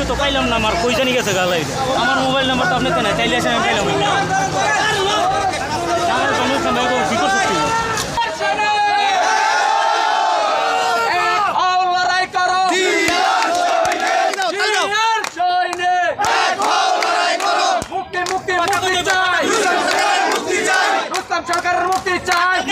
Video তো পাইলাম না আমার কই জানি গেছে গালাই আমার মোবাইল নাম্বার তো আপনি তো নাই তাইলে এসে আমি পাইলাম না। আমার সমস্যা তো সরকারের মুক্তি চাই।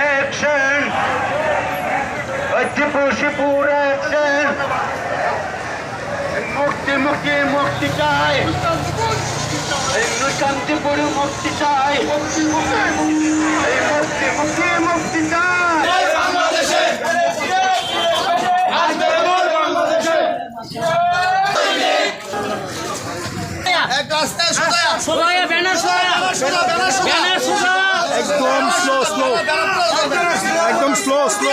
অ্যাকশন ওই টিপু শিপুর অ্যাকশন মুক্তি মুক্তি মুক্তি চাই এই শান্তিপুর মুক্তি চাই এই একদম স্লো স্লো একদম স্লো স্লো